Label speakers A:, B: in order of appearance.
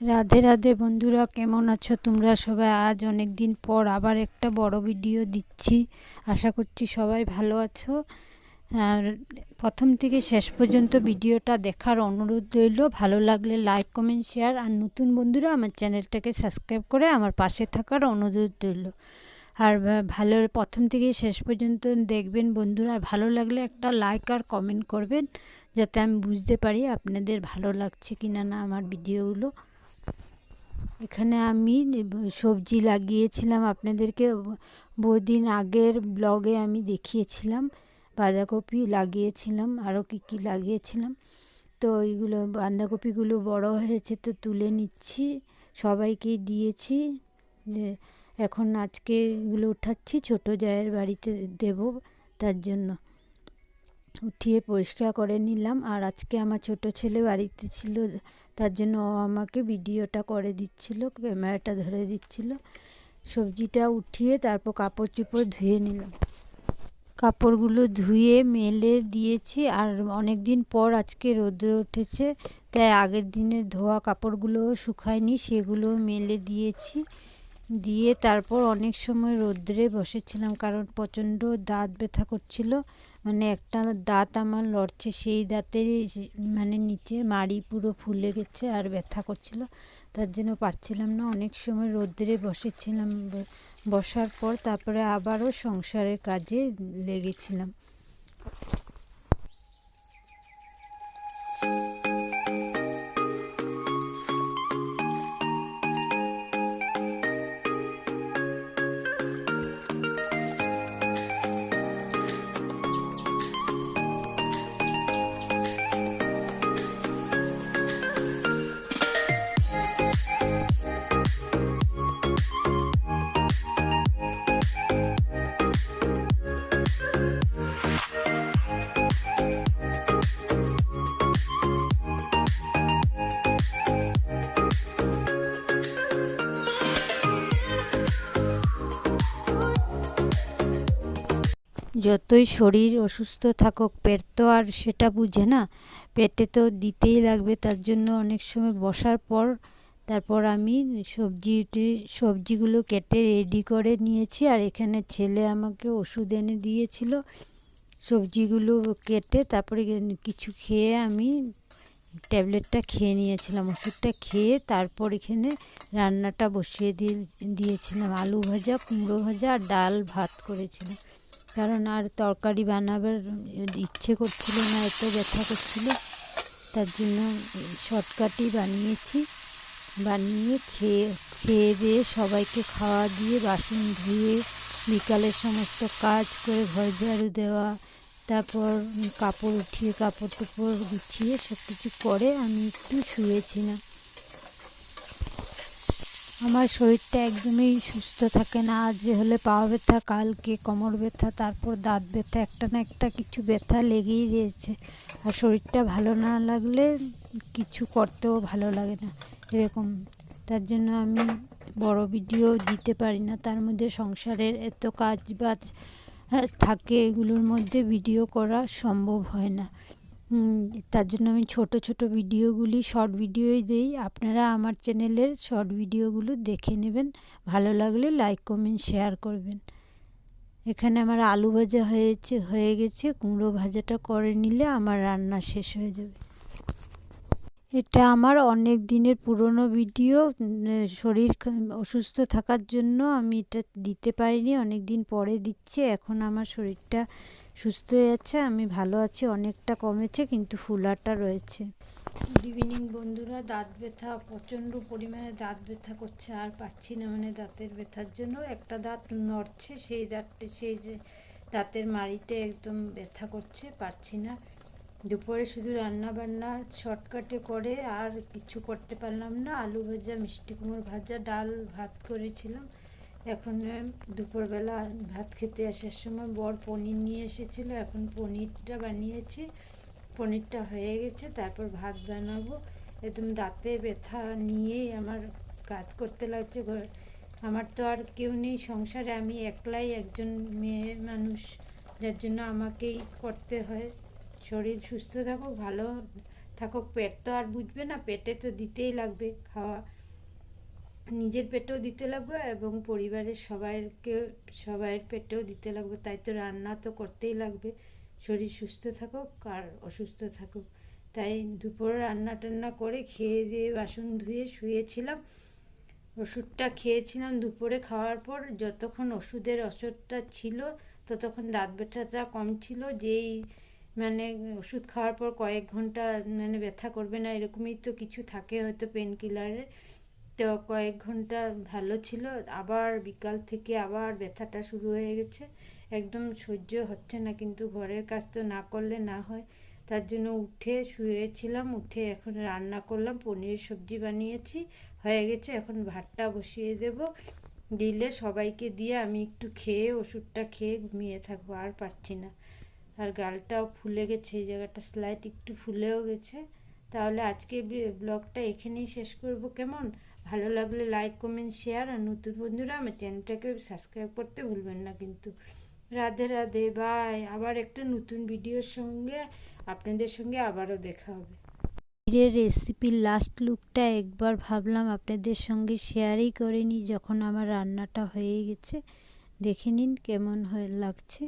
A: রাধে রাধে বন্ধুরা, কেমন আছো তোমরা সবাই? আজ অনেক দিন পর আবার একটা বড় ভিডিও দিচ্ছি। আশা করছি সবাই ভালো আছো। আর প্রথম থেকে শেষ পর্যন্ত ভিডিওটা দেখার অনুরোধ রইল। ভালো লাগলে লাইক, কমেন্ট, শেয়ার আর নতুন বন্ধুরা আমার চ্যানেলটাকে সাবস্ক্রাইব করে আমার পাশে থাকার অনুরোধ রইল। আর ভালো, প্রথম থেকে শেষ পর্যন্ত দেখবেন বন্ধুরা। ভালো লাগলে একটা লাইক আর কমেন্ট করবেন, যাতে আমি বুঝতে পারি আপনাদের ভালো লাগছে কি না না আমার ভিডিওগুলো। এখানে আমি সবজি লাগিয়েছিলাম আপনাদেরকে, বহুদিন আগের ব্লগে আমি দেখিয়েছিলাম, বাঁধাকপি লাগিয়েছিলাম, আরও কী কী লাগিয়েছিলাম। তো এইগুলো, বাঁধাকপিগুলো বড় হয়েছে তো তুলে নিচ্ছি, সবাইকেই দিয়েছি। যে এখন আজকে এগুলো উঠাচ্ছি, ছোটো জায়ের বাড়িতে দেব তার জন্য। উঠিয়ে পরিষ্কার করে নিলাম। আর আজকে আমার ছোট ছেলে বাড়িতে ছিল তার জন্য ও আমাকে ভিডিওটা করে দিচ্ছিল, ক্যামেরাটা ধরে দিচ্ছিল। সবজিটা উঠিয়ে তারপর কাপড় চোপড় ধুয়ে নিলাম। কাপড়গুলো ধুয়ে মেলে দিয়েছি আর অনেক দিন পর আজকে রোদ্র উঠেছে, তাই আগের দিনের ধোয়া কাপড়গুলো শুকায়নি, সেগুলো মেলে দিয়েছি। দিয়ে তারপর অনেক সময় রোদ্রে বসেছিলাম কারণ প্রচণ্ড দাঁত ব্যথা করছিল। মানে একটা দাঁত আমার লড়ছে, সেই দাঁতের মানে নিচে মাড়ি পুরো ফুলে গেছে আর ব্যথা করছিল। তার জন্য পারছিলাম না। অনেক সময় রোদ্রে বসেছিলাম বসার পর তারপরে আবারও সংসারের কাজে লেগেছিলাম। যতই শরীর অসুস্থ থাকুক, পেট তো আর সেটা বুঝে না। পেটে তো দিতেই লাগবে, তার জন্য অনেক সময় বসার পর তারপর আমি সবজি সবজিগুলো কেটে রেডি করে নিয়েছি। আর এখানে ছেলে আমাকে ওষুধ এনে দিয়েছিল। সবজিগুলো কেটে তারপরে কিছু খেয়ে আমি ট্যাবলেটটা খেয়ে নিয়েছিলাম। ওষুধটা খেয়ে তারপর এখানে রান্নাটা বসিয়ে দিয়ে, দিয়েছিলাম। আলু ভাজা, কুমড়ো ভাজা আর ডাল ভাত করেছিলাম। কারণ আর তরকারি বানাবার ইচ্ছে করছিল না, এত ব্যথা করছিল। তার জন্য শর্টকাটই বানিয়েছি। বানিয়ে খেয়ে খেয়ে দিয়ে সবাইকে খাওয়া দিয়ে বাসন ধুয়ে বিকালের সমস্ত কাজ করে ঘর ঝাড়ু দেওয়া, তারপর কাপড় উঠিয়ে কাপড় টুপড় গুছিয়ে সব কিছু করে আমি একটু শুয়েছিলাম। আমার শরীরটা একদমই সুস্থ থাকে না আজ হলে পা ব্যথা, কালকে কোমর ব্যথা, তারপর দাঁত ব্যথা, একটা না একটা কিছু ব্যথা লেগেই রয়েছে। আর শরীরটা ভালো না লাগলে কিছু করতেও ভালো লাগে না, এরকম। তার জন্য আমি বড় ভিডিও দিতে পারি না, তার মধ্যে সংসারের এত কাজ বাজ থাকে, এগুলোর মধ্যে ভিডিও করা সম্ভব হয় না। তার জন্য আমি ছোট ছোট ভিডিওগুলি শর্ট ভিডিওই দিই। আপনারা আমার চ্যানেলের শর্ট ভিডিওগুলো দেখে নেবেন। ভালো লাগলে লাইক কমেন্ট শেয়ার করবেন। এখানে আমার আলু ভাজা হয়েছে, হয়ে গেছে। কুমড়ো ভাজাটা করে নিলে আমার রান্না শেষ হয়ে যাবে। এটা আমার অনেক দিনের পুরনো ভিডিও। শরীর অসুস্থ থাকার জন্য আমি এটা দিতে পারিনি। অনেক দিন পরে দিচ্ছে। এখন আমার শরীরটা সুস্থ হয়ে যাচ্ছে, আমি ভালো আছি, অনেকটা কমেছে, কিন্তু ফুলাটা রয়েছে। গুড ইভিনিং বন্ধুরা, দাঁত ব্যথা প্রচণ্ড পরিমাণে দাঁত ব্যথা করছে, আর পাচ্ছি না মানে দাঁতের ব্যথার জন্য। একটা দাঁত নড়ছে, সেই দাঁতটা, সেই যে দাঁতের মাড়িতে একদম ব্যথা করছে, পারছি না। দুপুরে শুধু রান্না বান্না শর্টকাটে করে, আর কিছু করতে পারলাম না। আলু ভাজা, মিষ্টি কুমড়ো ভাজা, ডাল ভাত করেছিলাম। এখন দুপুরবেলা ভাত খেতে আসার সময় বর পনির নিয়ে এসেছিল। এখন পনিরটা বানিয়েছি। পনিরটা হয়ে গেছে, তারপর ভাত বানাবো। একদম দাঁতে ব্যথা নিয়েই আমার কাজ করতে লাগছে ঘর। আমার তো আর কেউ নেই সংসারে। আমি একলাই একজন মেয়ে মানুষ। যার জন্য আমাকেই করতে হয়। শরীর সুস্থ থাকুক, ভালো থাকুক। পেট তো আর বুঝবে না, পেটে তো দিতেই লাগবে খাওয়া। নিজের পেটেও দিতে লাগবে এবং পরিবারের সবাইকে, সবাইয়ের পেটেও দিতে লাগবে। তাই তো রান্না তো করতেই লাগবে। শরীর সুস্থ থাকুক আর অসুস্থ থাকুক। তাই দুপুরে রান্না টান্না করে খেয়ে দিয়ে বাসন ধুয়ে শুয়েছিলাম। ওষুধটা খেয়েছিলাম দুপুরে খাওয়ার পর। যতক্ষণ ওষুধের অসরটা ছিল, ততক্ষণ দাঁত ব্যথাটা কম ছিল। যেই মানে ওষুধ খাওয়ার পর কয়েক ঘণ্টা মানে ব্যথা করবে না, এরকমই তো কিছু থাকে হয়তো পেন কিলারের তো কয়েক ঘণ্টা ভালো ছিল। আবার বিকাল থেকে আবার ব্যথাটা শুরু হয়ে গেছে। একদম সহ্য হচ্ছে না, কিন্তু ঘরের কাজ তো না করলে না হয়। তার জন্য উঠে শুয়েছিলাম, উঠে এখন রান্না করলাম পনির সবজি বানিয়েছি, হয়ে গেছে। এখন ভাতটা বসিয়ে দেব। দিলে সবাইকে দিয়ে আমি একটু খেয়ে ওষুধটা খেয়ে ঘুমিয়ে থাকব, আর পারছি না। আর গালটাও ফুলে গেছে, এই জায়গাটা স্লাইট একটু ফুলেও গেছে। তাহলে আজকে ব্লগটা এখানেই শেষ করব, কেমন? ভালো লাগলে লাইক কমেন্ট শেয়ার আর নতুন বন্ধুরা আমার চ্যানেলটাকে সাবস্ক্রাইব করতে ভুলবেন না কিন্তু। রাধে রাধে বাই আবার একটা নতুন ভিডিওর সঙ্গে আপনাদের সঙ্গে আবারও দেখা হবে।
B: পনিরের রেসিপির লাস্ট লুকটা একবার ভাবলাম আপনাদের সঙ্গে শেয়ারই করে নিই, যখন আমার রান্নাটা হয়ে গেছে। দেখে নিন কেমন হয়ে লাগছে।